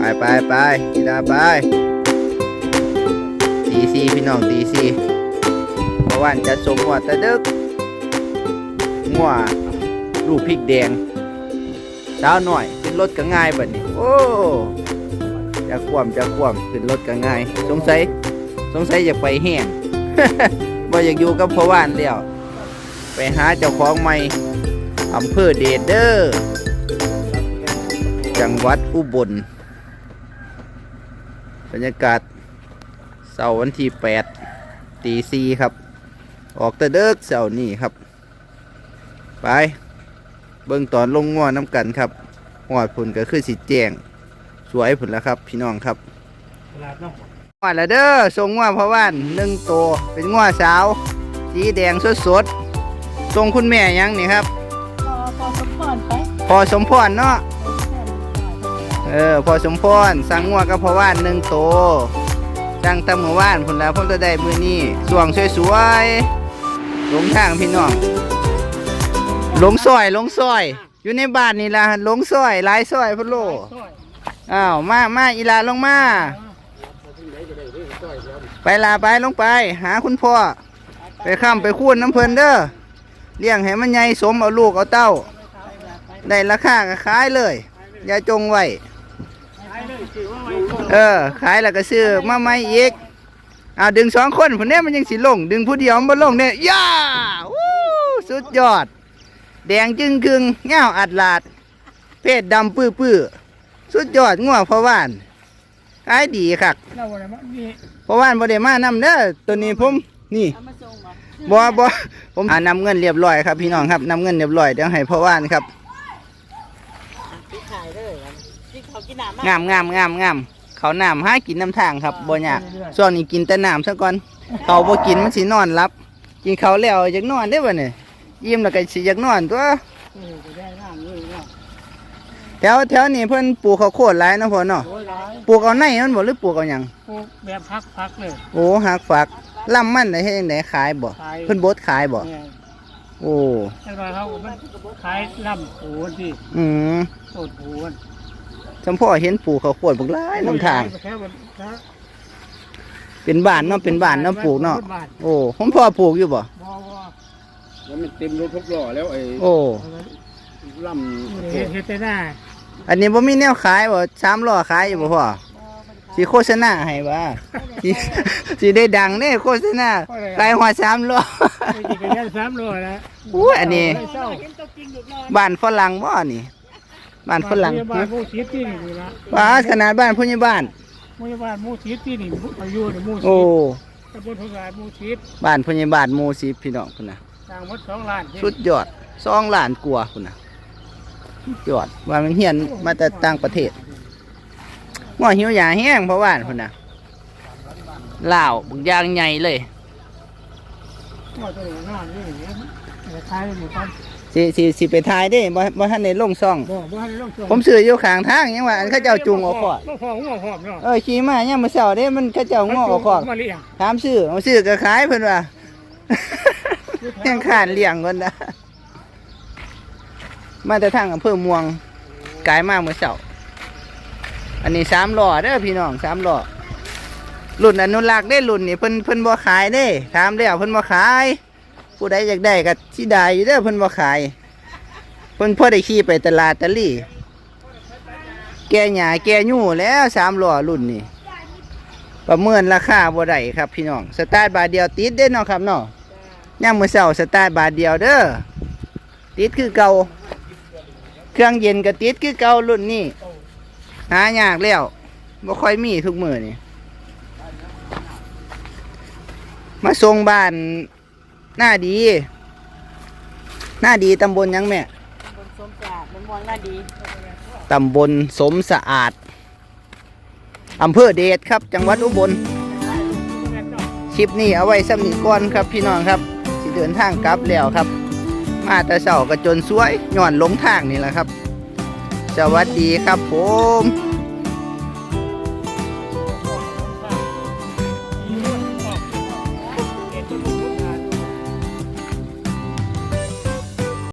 ไปไปไปกีฬาไปตีซีพี่น้องตีซีเพราะว่าจะสมหัวตะดึกงัวลูกพริกแดงเช้าหน่อยขึ้นรถก็ง่ายแบบนี้ โอ้จะคว่ำจะคว่ำขึ้นรถก็ง่าย สงสัยสงสัยอยากไปแห้งบ่อยากอยู่กับพ่อว่านแล้วไปหาเจ้าของใหม่อำเภอเดเดอร์ จังหวัดอุบล บรรยากาศเสาร์วันที่8ตีซีครับ ออกแตะเดิกเสาร์นี้ครับ ไป เบิ่งตอนลงง้อน้ำกันครับหอดผุนก็คือสีแจงสวยผุนแล้วครับ พี่น้องครับตลาดเนาะง้อแล้วเด้อส่งง้อเพราะว่านหนึ่งตัวเป็นง้อสาว สีแดงสดสดๆส่งคุณแม่ยังนี่ครับ พอพอสมพรไป พอสมพรเนาะ เออพอสมพรสั่งงัวกับพ่อว่านหนึ่งโตวสั่งตำมือว่านผลแล้วผมจะได้มือนี้สวงสวยๆหลงทางพี่น้องหลงซอยหลงซอย อยู่ในบ้านนี่ละหลงซอยหลายซอยพุ่นโลอ้าวมามาอีลาลงมา ไปลาไปลงไป หาคุณพ่อ ไปข้ามไปคูนน้ำเพลินเด้อเลี้ยงให้มันใหญ่สมเอาลูกเอาเต้า ได้ราคาก็ขายเลย อย่าจงไว้ เออ ขายแล้วก็ซื้อมาใหม่อีกอ่าดึงสองคนผมเนี่ยมันยังสิลง ดึงผู้เดียวมันบ่ลงเนี่ยย่าวู้สุดยอด แดงจึงครึงเงาอัดลาด เพศดำปื้อปื้อๆสุดยอดงัวเพราะว่านขายดีคักเราอะไรมั้งมีเพราะว่านบ่ได้มานำเด้อตัวนี้ผมนี่เอามาส่งบ่บ่บ่ผมอ่านำเงินเรียบร้อยครับ พี่น้องครับนำเงินเรียบร้อยเดี๋ยวให้พ่อว่านครับที่ขายเลยที่เขากินน้ำงามงามงามงาม เขาวน้ำหากินน้ำทางครับบ่ยากส่วนนี้กินแต่น้ำซะก่อนเขาบ่กินมันสินอนรับ กินเขาวแล้วอยากนอนได้อบ่เนี่ยยิ้มแล้วก็สิอยากนอนตัวเออจะได้ร่างนี่เนาะแถวแถวนี้เพิ่นปลูกข้าวโพดหลายเนาะพ่อเนาะโอ้ยหลายปลูกเอาในมันบ่หรือปลูกเอาหยังปลูกแบบพักพักๆเลยโอ้หักฝักลำมันได้เฮ็ดจังไดขายบ่ขายเพิ่นบดขายบ่เนี่ยโอ้จังหวะเขาก็มันขายล่ำโผนที่อืมโตดโผน จำพ่อเห็นปลูกข้าวโพดบักหลายนํทางแค่วันแค่เป็นบ้านเนาะเป็นบ้านเนาะปลูกเนาะบ้โอ้ผมพ่อปลูกอยู่บ่บ่บ่แล้วมันเต็มรถทุกล้อแล้วไอ้โอ้ล่เฮ็ดเฮ็ดแต่หน้าอันนี้บ่มีแนวขายบ่สามล้อขายอยู่บ่พ่อสิโฆษณาให้ว่าสิสิได้ดังเด้โฆษณาขายหัวสามล้อไปกินกันยันสามโลแล้วอู้อันนี้ไม่เศร้าเห็นตัวจริงลูกน้อยบ้านฝรั่งบ่นี่ บ้านฝรั่งบ้านหมู่ชีที่นี่อยู่ละว่าขนาดบ้านผู้ใหญ่บ้าน หมู่บ้านหมู่ชีที่นี่อายุนี่หมู่ชีโอ้ตำบลทุกหลายหมู่ชีบ้านผู้ใหญ่บ้านหมู่10พี่น้องพุ่นน่ะสร้างหมดสองล้านสุดยอด2ล้านกว่าพุ่นน่ะสุดยอดว่ามันเฮียนมาแต่ต่างประเทศง้อหิวหยาแห้งเพราะว่าพุ่นน่ะลาวบึกอย่างใหญ่เลย ว่าตัวนี้งานนี่อย่างเงี้ยจะขายอยู่ตอนสิสิสิไปถ่ายเด้บ่บ่ทันได้ลงซ่อง บ่บ่ให้ลงส่งผมซื้ออยู่ข้างทางยังว่าอันเขาเจ้าจูงออกคอกบ่พอหัวหอมเนาะเออขี่มาเนี่ยามมื้อเช้าเด้มันเขาเจ้างอออกคอกมาเลี้ยงถามซื้อเอาซื้อก็ขายเพิ่นว่า ยังขานเลี้ยงก่อนนะมาแต่ทางอำเภอม่วงกายมาเมื่อเช้า อันนี้สามล้อเด้อพี่น้องสามล้อ รุ่นอนุรักษ์ได้รุ่นนี่เพิ่นเพิ่นบ่ขายเด้ถามแล้วเพิ่นบ่ขาย ผู้ใดอยากได้ก็สิได้อยู่เด้อเพิ่นบ่ขายเพิ่นพอได้ขี่ไปตลาดตะลี่ แกหญ้าแกหยู่แล้วสามล้อรุ่นนี้ประเมินราคาบ่ได้ครับพี่น้องสตาร์ทบาทเดียวติดเด้เนาะครับเนาะย่ามมื้อเช้าสตาร์ทบาทเดียวเด้อติดคือเก่าเครื่องเย็นก็ติดคือเก่ารุ่นนี้หายากแล้วบ่ค่อยมีทุกมื้อนี่ มาส่งบ้านหน้าดี หน้าดีตำบลหยังแม่บนสมศาสตร์มันมองน่าดีตำบลสมสะอาดอำเภอเดชครับ จังหวัดอุบลคลิปนี้เอาไว้สำนิก่อนครับพี่น้องครับสิเดินทางกลับแล้วครับ มาแต่เสาก็จนสวยย้อนหลงทางนี่แหละครับ สวัสดีครับผม